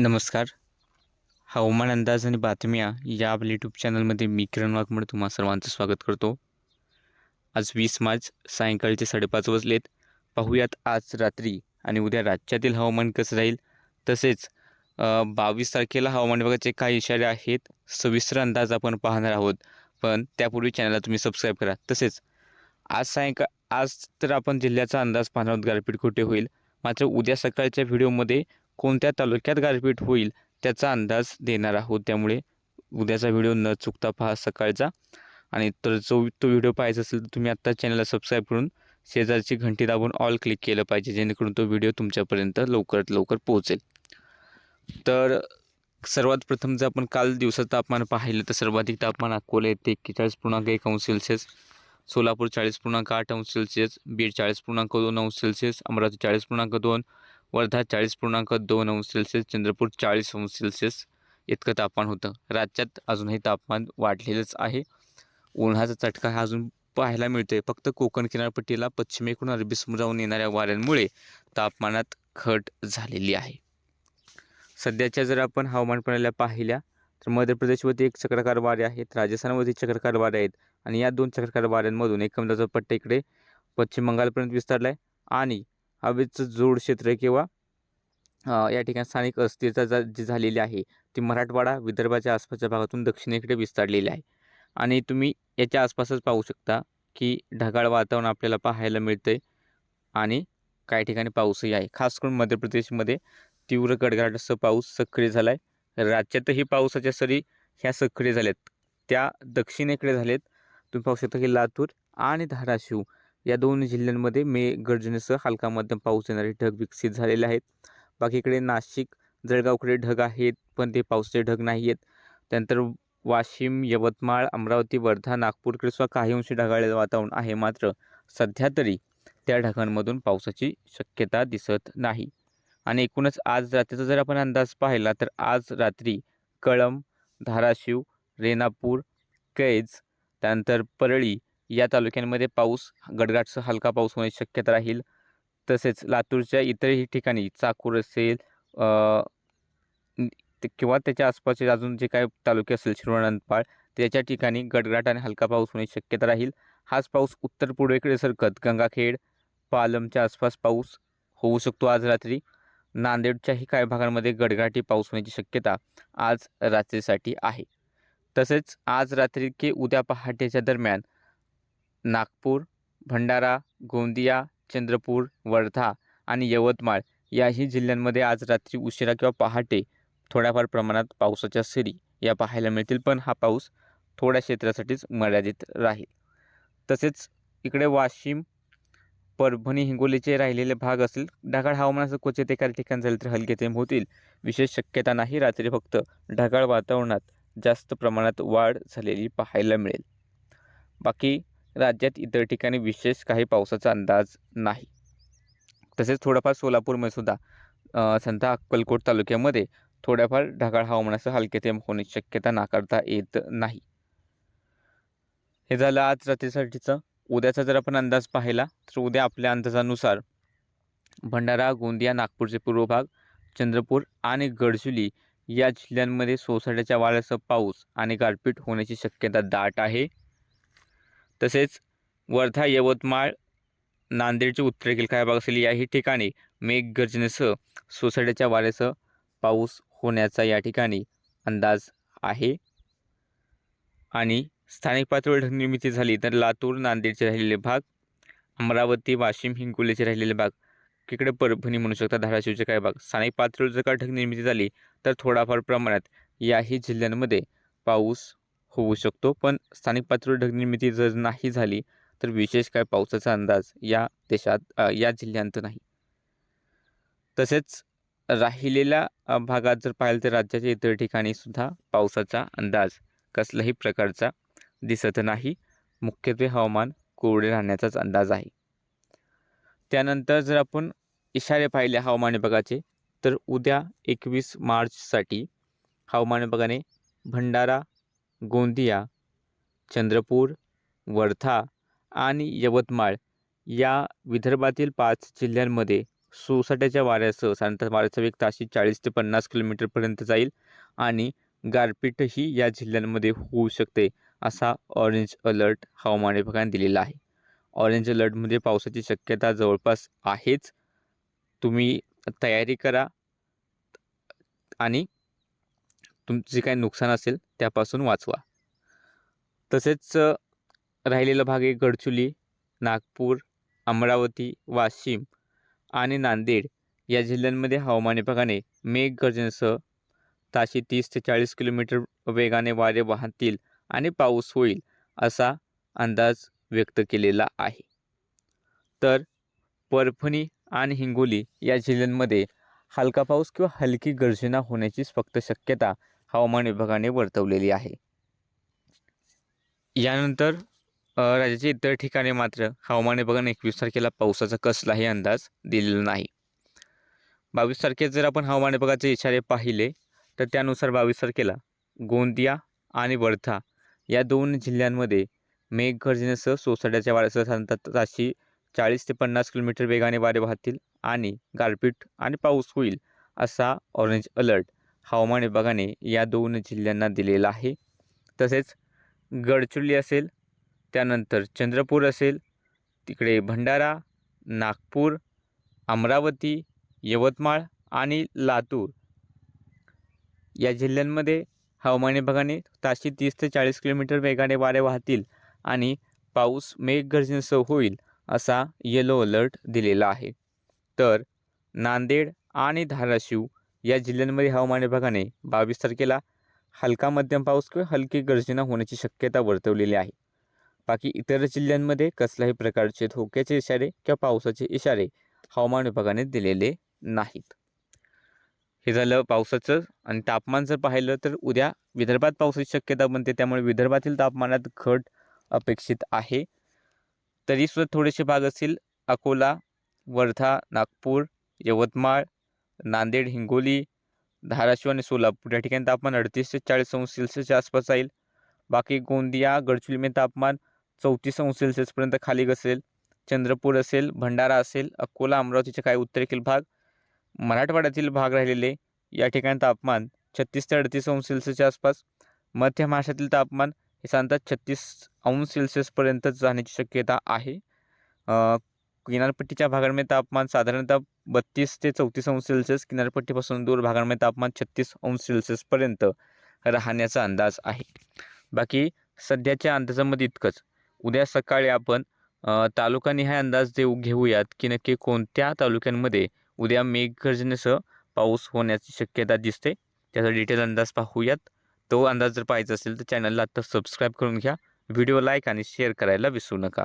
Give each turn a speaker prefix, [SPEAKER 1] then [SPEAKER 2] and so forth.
[SPEAKER 1] नमस्कार. हवामान अंदाज आणि बातम्या या आपल्या यूट्यूब चॅनलमध्ये मी किरण वाघमोड तुम्हा सर्वांचं स्वागत करतो. आज वीस मार्च सायंकाळचे साडेपाच वाजलेत. पाहूयात आज रात्री आणि उद्या राज्यातील हवामान कसं राहील? तसेच बावीस तारखेला हवामान विभागाचे काय इशारे आहेत? सविस्तर अंदाज आपण पाहणार आहोत. पण त्यापूर्वी चॅनलला तुम्ही सबस्क्राईब करा. तसेच आज सायंकाळ आज तर आपण जिल्ह्याचा अंदाज पाहणार आहोत. गारपीट कुठे होईल. मात्र उद्या सकाळच्या व्हिडिओमध्ये कोणत्या तालुक्यात गारपीट होईल त्याचा अंदाज देणार आहोत. त्यामुळे उद्याचा व्हिडिओ न चुकता पहा सकाळचा. आणि तर जो तो व्हिडिओ पाहायचा असेल तर तुम्ही आत्ता चॅनलला सबस्क्राईब करून शेजारची घंटी दाबून ऑल क्लिक केलं पाहिजे जेणेकरून तो व्हिडिओ तुमच्यापर्यंत लवकरात लवकर पोहोचेल. तर सर्वात प्रथम जर आपण काल दिवसाचं तापमान पाहिलं तर सर्वाधिक तापमान अकोला येथे एक्केचाळीस पूर्णांक एक अंश सेल्सिअस सोलापूर चाळीस पूर्णांक आठ अंश सेल्सिअस बीड चाळीस पूर्णांक दोन अंश सेल्सिअस अमरावती चाळीस पूर्णांक दोन वर्धा चाळीस पूर्णांक दोन अंश सेल्सिअस चंद्रपूर चाळीस अंश सेल्सिअस इतकं तापमान होतं. राज्यात अजूनही तापमान वाढलेलंच आहे. उन्हाचा चटका हा अजून पाहायला मिळतोय. फक्त कोकण किनारपट्टीला पश्चिमेकडून अरबी समुद्रावरून येणाऱ्या वाऱ्यांमुळे तापमानात घट झालेली आहे. सध्याच्या जर आपण हवामान प्रणाल्या पाहिल्या तर मध्य प्रदेशवरती एक चक्रकार वारे आहेत राजस्थानवरती चक्रकार वारे आहेत आणि या दोन चक्रकार वाऱ्यांमधून एकमदाचा पट्टा इकडे पश्चिम बंगालपर्यंत विस्तारला आहे आणि हवेचं जोड क्षेत्र किंवा या ठिकाणी स्थानिक अस्थिरता जा जी झालेली आहे ती मराठवाडा विदर्भाच्या आसपासच्या भागातून दक्षिणेकडे विस्तारलेली आहे. आणि तुम्ही याच्या आसपासच पाहू शकता की ढगाळ वातावरण आपल्याला पाहायला मिळतं आहे आणि काही ठिकाणी पाऊसही आहे. खास करून मध्य प्रदेशमध्ये तीव्र गडगडाटासह पाऊस सक्रिय झाला आहे राज्यातही पावसाच्या सरी ह्या सक्रिय झाल्यात. त्या दक्षिणेकडे झालेत. तुम्ही पाहू शकता की लातूर आणि धाराशिव या दोन जिल्ह्यांमध्ये मे गर्जनेसह हलका मध्यम पाऊस येणारे ढग विकसित झालेले आहेत. बाकीकडे नाशिक जळगावकडे ढग आहेत पण ते पावसाचे ढग नाही आहेत त्यानंतर वाशिम यवतमाळ अमरावती वर्धा नागपूरकडे सुद्धा काही अंशी ढगाळलेलं वातावरण आहे. मात्र सध्या तरी त्या ढगांमधून पावसाची शक्यता दिसत नाही. आणि एकूणच आज रात्रीचा जर आपण अंदाज पाहिला तर आज रात्री कळंब धाराशिव रेणापूर कैज त्यानंतर परळी या तालुक्यांमध्ये पाऊस गडगाटसह हलका पाऊस होण्याची शक्यता राहील. तसेच लातूरच्या इतरही ठिकाणी चाकूर असेल किंवा त्याच्या आसपासचे अजून जे काय तालुके असेल शिरोळनंदपाळ त्याच्या ठिकाणी गडगडाट आणि हलका पाऊस होण्याची शक्यता राहील. हाच पाऊस उत्तर पूर्वेकडे सरकत गंगाखेड पालमच्या आसपास पाऊस होऊ शकतो आज रात्री. नांदेडच्याही काही भागांमध्ये गडगडाटी पाऊस होण्याची शक्यता आज रात्रीसाठी आहे. तसेच आज रात्री की उद्या पहाटेच्या दरम्यान नागपूर भंडारा गोंदिया चंद्रपूर वर्धा आणि यवतमाळ याही जिल्ह्यांमध्ये आज रात्री उशिरा किंवा पहाटे थोड्याफार प्रमाणात पावसाच्या सरी या पाहायला मिळतील पण हा पाऊस थोड्या क्षेत्रासाठीच मर्यादित राहील. तसेच इकडे वाशिम परभणी हिंगोलीचे राहिलेले भाग असेल ढगाळ हवामानाचं क्वचित एका ठिकाण झाले तर हलके थेंब होतील. विशेष शक्यता नाही रात्री फक्त ढगाळ वातावरणात जास्त प्रमाणात वाढ झालेली पाहायला मिळेल. बाकी राज्यात इतर ठिकाणी विशेष काही पावसाचा अंदाज नाही. तसेच थोडाफार सोलापूरमध्ये सुद्धा संता अक्कलकोट तालुक्यामध्ये थोड्याफार ढगाळ हवामानाचं हलके थेंब होण्याची शक्यता नाकारता येत नाही. हे झालं आज रात्रीसाठीचं. उद्याचा जर आपण अंदाज पाहिला तर उद्या आपल्या अंदाजानुसार भंडारा गोंदिया नागपूरचे पूर्व भाग चंद्रपूर आणि गडचुली या जिल्ह्यांमध्ये सोसाट्याच्या वाऱ्यासह पाऊस आणि गारपीट होण्याची शक्यता दाट आहे. तसेच वर्धा यवतमाळ नांदेडचे उत्तरेकडील काय भाग असेल याही ठिकाणी मेघगर्जनेसह सोसाट्याच्या वाऱ्यासह पाऊस होण्याचा या ठिकाणी अंदाज आहे. आणि स्थानिक पातळीवर ढगनिर्मिती झाली तर लातूर नांदेडचे राहिलेले भाग अमरावती वाशिम हिंगोलीचे राहिलेले भाग तिकडे परभणी म्हणू शकता धाराशिवचे काही भाग. स्थानिक पातळीवर जर का ढगनिर्मिती झाली तर थोडाफार प्रमाणात याही जिल्ह्यांमध्ये पाऊस होऊ शकतो. पण स्थानिक पातळीवर ढगनिर्मिती जर नाही झाली तर विशेष काय पावसाचा अंदाज या देशात या जिल्ह्यांत नाही. तसेच राहिलेल्या भागात जर पाहिलं तर राज्याच्या इतर ठिकाणी सुद्धा पावसाचा अंदाज कसल्याही प्रकारचा दिसत नाही. मुख्यत्वे हवामान कोरडे राहण्याचाच अंदाज आहे. त्यानंतर जर आपण इशारे पाहिले हवामान विभागाचे तर उद्या एकवीस मार्चसाठी हवामान विभागाने भंडारा गोंदिया चंद्रपूर वर्धा आणि यवतमाळ या विदर्भातील पाच जिल्ह्यांमध्ये सोसाट्याच्या वाऱ्यासह साधारणतः वाऱ्याचा वेग ताशी चाळीस ते पन्नास किलोमीटरपर्यंत जाईल आणि गारपीटही या जिल्ह्यांमध्ये होऊ शकते असा ऑरेंज अलर्ट हवामान विभागाने दिलेला आहे. ऑरेंज अलर्टमध्ये पावसाची शक्यता जवळपास आहेच. तुम्ही तयारी करा आणि तुमचे काही नुकसान असेल त्यापासून वाचवा. तसेच राहिलेला भाग आहे गडचुली नागपूर अमरावती वाशिम आणि नांदेड या जिल्ह्यांमध्ये हवामान विभागाने मेघगर्जनेसह ताशी तीस ते चाळीस किलोमीटर वेगाने वारे वाहतील आणि पाऊस होईल असा अंदाज व्यक्त केलेला आहे. तर परभणी आणि हिंगोली या जिल्ह्यांमध्ये हलका पाऊस किंवा हलकी गर्जना होण्याची फक्त शक्यता हवामान विभागाने वर्तवलेली आहे. यानंतर राज्याच्या इतर ठिकाणी मात्र हवामान विभागाने एकवीस तारखेला पावसाचा कसलाही अंदाज दिलेला नाही. बावीस तारखेत जर आपण हवामान विभागाचे इशारे पाहिले तर त्यानुसार बावीस तारखेला गोंदिया आणि वर्धा या दोन जिल्ह्यांमध्ये मेघगर्जनेसह सोसाट्याच्या वाऱ्यासह साधारणतः ताशी चाळीस ते पन्नास किलोमीटर वेगाने वारे वाहतील आणि गारपीट आणि पाऊस होईल असा ऑरेंज अलर्ट हवामान विभागाने या दोन जिल्ह्यांना दिलेला आहे. तसेच गडचिरोली असेल त्यानंतर चंद्रपूर असेल तिकडे भंडारा नागपूर अमरावती यवतमाळ आणि लातूर. या जिल्ह्यांमध्ये हवामान विभागाने ताशी तीस ते चाळीस किलोमीटर वेगाने वारे वाहतील आणि पाऊस मेघगर्जनेसह होईल असा येलो अलर्ट दिलेला आहे. तर नांदेड आणि धाराशिव या जिल्ह्यांमध्ये हवामान विभागाने बावीस तारखेला हलका मध्यम पाऊस किंवा हलकी गर्जना होण्याची शक्यता वर्तवलेली आहे. बाकी इतर जिल्ह्यांमध्ये कसल्याही प्रकारचे धोक्याचे इशारे किंवा पावसाचे इशारे हवामान विभागाने दिलेले नाहीत. हे झालं पावसाचं आणि तापमान जर पाहिलं तर उद्या विदर्भात पावसाची शक्यता बनते त्यामुळे विदर्भातील तापमानात घट अपेक्षित आहे. तरीसुद्धा थोडेसे भाग असतील अकोला वर्धा नागपूर यवतमाळ नांदेड हिंगोली धाराशिव आणि सोलापूर. या ठिकाणी तापमान अडतीस ते चाळीस अंश सेल्सिअसच्या आसपास जाईल बाकी गोंदिया गडचिरोलीमध्ये तापमान चौतीस अंश सेल्सिअसपर्यंत खाली घसेल. चंद्रपूर असेल भंडारा असेल अकोला अमरावतीचे काही उत्तरेतील भाग मराठवाड्यातील भाग राहिलेले. या ठिकाणी तापमान छत्तीस ते अडतीस अंश सेल्सिअसच्या आसपास. मध्य महाराष्ट्रातील तापमान हे साधारणतः छत्तीस अंश सेल्सिअसपर्यंत जाण्याची शक्यता आहे. किनारपट्टीच्या भागांमध्ये तापमान साधारणतः बत्तीस ते चौतीस अंश सेल्सिअस किनारपट्टीपासून दूर भागांमध्ये तापमान छत्तीस अंश सेल्सिअसपर्यंत राहण्याचा अंदाज आहे. बाकी सध्याच्या अंदाजामध्ये इतकंच. उद्या सकाळी आपण तालुकानिहाय अंदाज देऊ घेऊयात की नक्की कोणत्या तालुक्यांमध्ये उद्या मेघगर्जनेसह पाऊस होण्याची शक्यता दिसते. त्याचा डिटेल अंदाज पाहूयात. तो अंदाज जर पाहायचा असेल तर चॅनलला आत्ता सबस्क्राईब करून घ्या. व्हिडिओ लाईक आणि शेअर करायला विसरू नका.